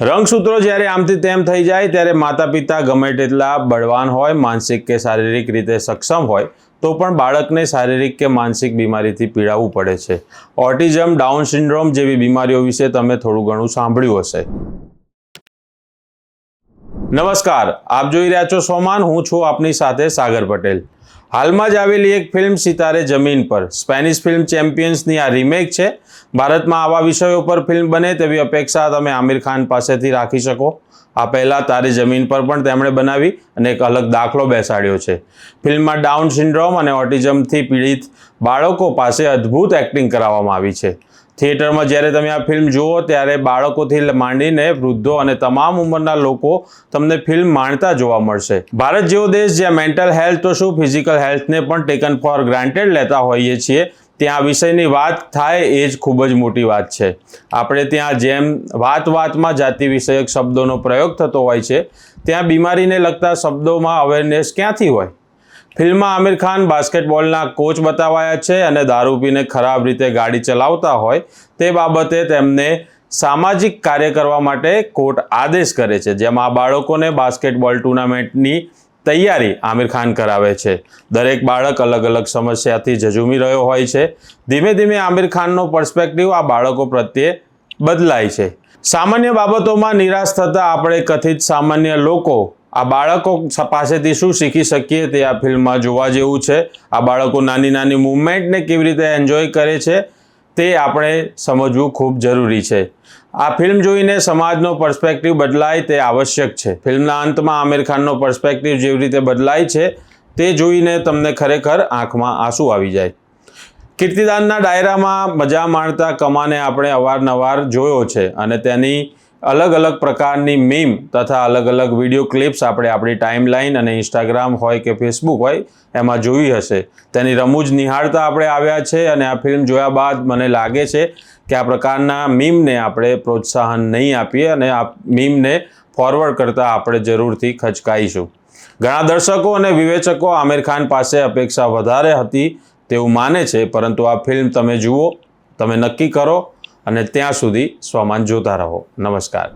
રંગસૂત્રો જ્યારે આમથી તેમ થઈ જાય ત્યારે માતા પિતા ગમે તેટલા બળવાન હોય, માનસિક કે શારીરિક રીતે સક્ષમ હોય, તો પણ બાળકને શારીરિક કે માનસિક બીમારીથી પીડાવવું પડે છે. ઓટિઝમ, ડાઉન સિન્ડ્રોમ જેવી બીમારીઓ વિશે તમે થોડું ઘણું સાંભળ્યું હશે. નમસ્કાર, આપ જોઈ રહ્યા છો સોમાન, હું છું આપની સાથે સાગર પટેલ. હાલમાં જ આવેલી એક ફિલ્મ સિતારે જમીન પર. સ્પેનિશ ફિલ્મ ચેમ્પિયન્સની આ રીમેક છે. ભારતમાં આવા વિષયો પર ફિલ્મ બને તેવી અપેક્ષા તમે આમિર ખાન પાસેથી રાખી શકો. આ પહેલાં તારે જમીન પર પણ તેમણે બનાવી અને એક અલગ દાખલો બેસાડ્યો છે. ફિલ્મમાં ડાઉન સિન્ડ્રોમ અને ઓટિઝમથી પીડિત બાળકો પાસે અદ્ભુત એક્ટિંગ કરાવવામાં આવી છે. થિયેટરમાં જ્યારે તમે આ ફિલ્મ જુઓ ત્યારે બાળકોથી માંડીને વૃદ્ધો અને તમામ ઉંમરના લોકો તમને ફિલ્મ માણતા જોવા મળશે. ભારત જેવો દેશ જ્યાં મેન્ટલ હેલ્થ તો શું? ફિઝિકલ હેલ્થને પણ ટેકન ફોર ગ્રાન્ટેડ લેતા હોઈએ છીએ. ત્યાં વિષયની વાત થાય એ જ ખૂબ જ મોટી વાત છે. આપણે ત્યાં જેમ વાત વાતમાં જાતિ વિષયક શબ્દોનો પ્રયોગ થતો હોય છે, ત્યાં બીમારીને લગતા શબ્દોમાં અવેરનેસ ક્યાંથી હોય? ફિલ્મમાં આમિર ખાન બાસ્કેટબોલના કોચ બતાવાયા છે અને દારૂ પીને ખરાબ રીતે ગાડી ચલાવતા હોય તે બાબતે તેમને સામાજિક કાર્ય કરવા માટે કોર્ટ આદેશ કરે છે, જેમાં આ બાળકોને બાસ્કેટબોલ ટુર્નામેન્ટની તૈયારી આમિર ખાન કરાવે છે. દરેક બાળક અલગ અલગ સમસ્યાથી ઝઝૂમી રહ્યો હોય છે. ધીમે ધીમે આમિર ખાનનો પર્સપેક્ટિવ આ બાળકો પ્રત્યે બદલાય છે. સામાન્ય બાબતોમાં નિરાશ થતાં આપણે કથિત સામાન્ય લોકો આ બાળકો પાસેથી શું શીખી શકીએ તે આ ફિલ્મમાં જોવા જેવું છે. આ બાળકો નાની નાની મૂવમેન્ટને કેવી રીતે એન્જોય કરે છે તે આપણે સમજવું ખૂબ જરૂરી છે. આ ફિલ્મ જોઈને સમાજનો પર્સપેક્ટિવ બદલાય તે આવશ્યક છે. ફિલ્મના અંતમાં આમિર ખાનનો પર્સપેક્ટિવ જેવી રીતે બદલાય છે તે જોઈને તમને ખરેખર આંખમાં આંસુ આવી જાય. કીર્તિદાનના ડાયરામાં મજા માણતા કમાને આપણે અવારનવાર જોયો છે અને તેની અલગ અલગ પ્રકારની મીમ તથા અલગ અલગ વીડિયો ક્લિપ્સ આપણે આપણી ટાઈમલાઈન અને ઇન્સ્ટાગ્રામ હોય કે ફેસબુક હોય, એમાં જોઈ હશે. તેની રમૂજ નિહાળતા આપણે આવ્યા છે અને આ ફિલ્મ જોયા બાદ મને લાગે છે કે આ પ્રકારના મીમને આપણે પ્રોત્સાહન નહીં આપીએ અને આ મીમને ફોરવર્ડ કરતાં આપણે જરૂરથી ખચકાઈશું. ઘણા દર્શકો અને વિવેચકો આમિર ખાન પાસે અપેક્ષા વધારે હતી તેવું માને છે, પરંતુ આ ફિલ્મ તમે જુઓ, તમે નક્કી કરો અને ત્યાં સુધી સ્વમાન જોતા રહો. નમસ્કાર.